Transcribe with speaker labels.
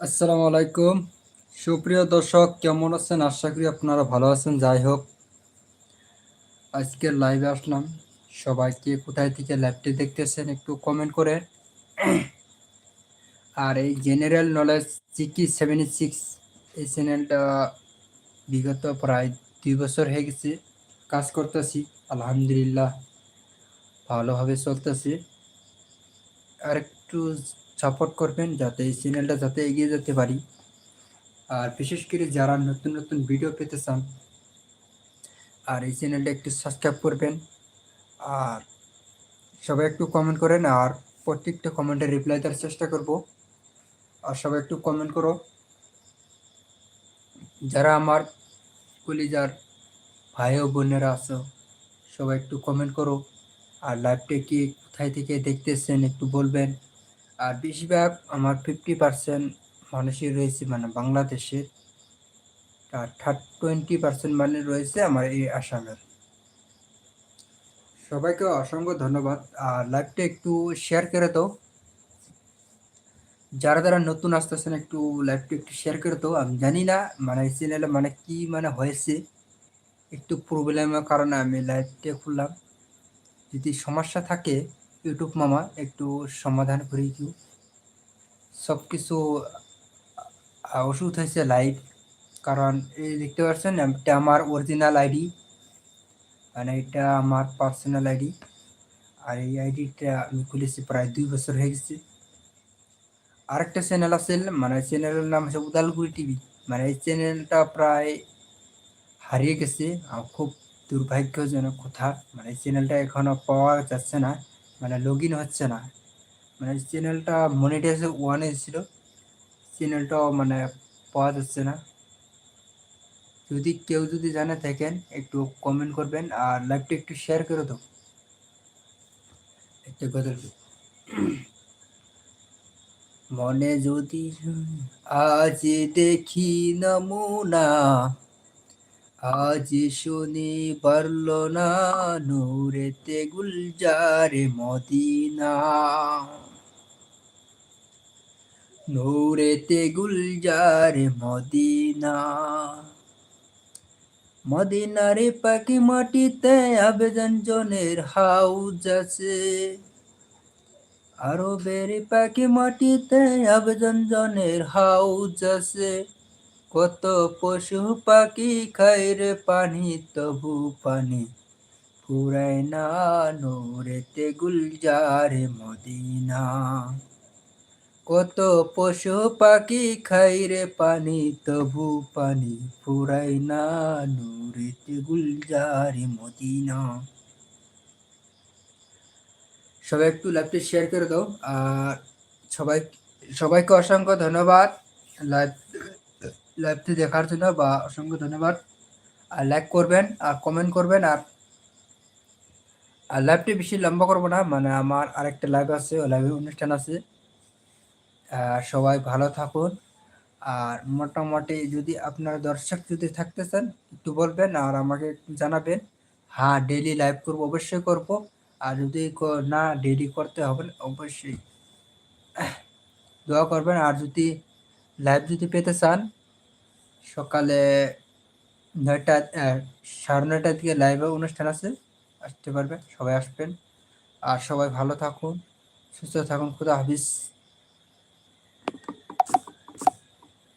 Speaker 1: আসসালামু আলাইকুম। সুপ্রিয় দর্শক, কেমন আছেন? আশা করি আপনারা ভালো আছেন। যাই হোক আজকের লাইভে আসলাম। সবাইকে কোথায় থেকে লাইভটি দেখতেছেন একটু কমেন্ট করে। আর এই general knowledge GK seventy six এই চ্যানেলটা বিগত প্রায় দুই বছর হয়ে গেছে। কাজ করতেছি, আলহামদুলিল্লাহ, ভালোভাবে চলতেছি। আর একটু সাপোর্ট করবেন যাতে এই চ্যানেলটা যাতে এগিয়ে যেতে পারি। আর বিশেষ করে যারা নতুন নতুন ভিডিও পেতে চান, আর এই চ্যানেলটা একটু সাবস্ক্রাইব করবেন, আর সবাই একটু কমেন্ট করেন, আর প্রত্যেকটা কমেন্টে রিপ্লাই দেওয়ার চেষ্টা করব। আর সবাই একটু কমেন্ট করো। যারা আমার কলিজার ভাই ও বোনেরা আছো, সবাই একটু কমেন্ট করো। আর লাইভটা কি কোথায় থেকে দেখতেছেন একটু বলবেন। আর বেশিরভাগ আমার ফিফটি পার্সেন্ট মানুষই রয়েছে মানে বাংলাদেশের আর থার্ড টোয়েন্টি পার্সেন্ট মানে রয়েছে আমার এই আসামের। সবাইকে অসংখ্য ধন্যবাদ। আর লাইভটা একটু শেয়ার করে দাও। যারা যারা নতুন আসতেছেন একটু লাইভটা একটু শেয়ার করে দাও। আমি জানি না মানে এই চ্যানেলে মানে কি মানে হয়েছে। একটু প্রবলেমের কারণে আমি লাইভটা খুললাম। যদি সমস্যা থাকে ইউটিউব মামা, একটু সমাধান করে দিও সব কিছু ওষুধ হয়েছে লাইভ কারণ এই দেখতে পাচ্ছেন, এটা আমার অরিজিনাল আইডি মানে এটা আমার পার্সোনাল আইডি আর এই আইডিটা আমি খুলেছি প্রায় দুই বছর হয়ে গেছে। আরেকটা চ্যানেল আছে মানে চ্যানেলের নাম হচ্ছে উদালগুড়ি টিভি মানে এই চ্যানেলটা প্রায় হারিয়ে গেছে। খুব দুর্ভাগ্যজনক কথা। মানে চ্যানেলটা এখনও পাওয়া যাচ্ছে না। মানে লগ ইন হচ্ছে না। মানে চ্যানেলটা মনিটাইজ ওয়ানে ছিল। চ্যানেলটাও মানে পাওয়া যাচ্ছে না। যদি কেউ যদি জানে থাকেন, একটু কমেন্ট করবেন আর লাইভটা একটু শেয়ার করে দাও। একটা কথা মনে যদি আজ দেখি নমুনা আজ শুনি পারল না নূরেতে গুলজারে মদিনা। নূরেতে গুলজারে মদিনা। মদিনারে পাখি মাটিতে আবেদন জনের হাউজ আছে। আরও বেরি পাখি মাটিতে আবেদন জনের হাউজ আছে। কত পশু পাখি খাইরে পানি, তবু পানি ফুরায় না নোরেতে গুলজারে মদিনা। কত পশু পাখি খাইরে পানি, তবু পানি ফুরাই না নুরেতে গুলজারে মদিনা। সবাই একটু লাইভটি শেয়ার করে দাও, আর সবাই, সবাইকে অসংখ্য ধন্যবাদ। লাইভ লাইভটি দেখার জন্য বা অসংখ্য ধন্যবাদ। আর লাইক করবেন, আর কমেন্ট করবেন, আর আর লাইভটি বেশি লম্বা করব না মানে আমার আরেকটা লাইভ আছে, ও লাইভের অনুষ্ঠান আছে। সবাই ভালো থাকুন। আর মোটামুটি যদি আপনার দর্শক যদি থাকতে চান, একটু বলবেন আর আমাকে জানাবেন। হ্যাঁ ডেলি লাইভ করব, অবশ্যই করব। আর যদি না ডেলি করতে হবে, অবশ্যই। দোয়া করবেন। আর যদি লাইভ যদি পেতে চান সকালে নয়টা সাড়ে নয়টার দিকে লাইভে অনুষ্ঠান আছে, আসতে পারবে সবাই আসবেন। আর সবাই ভালো থাকুন, সুস্থ থাকুন, খুদা হাফিজ।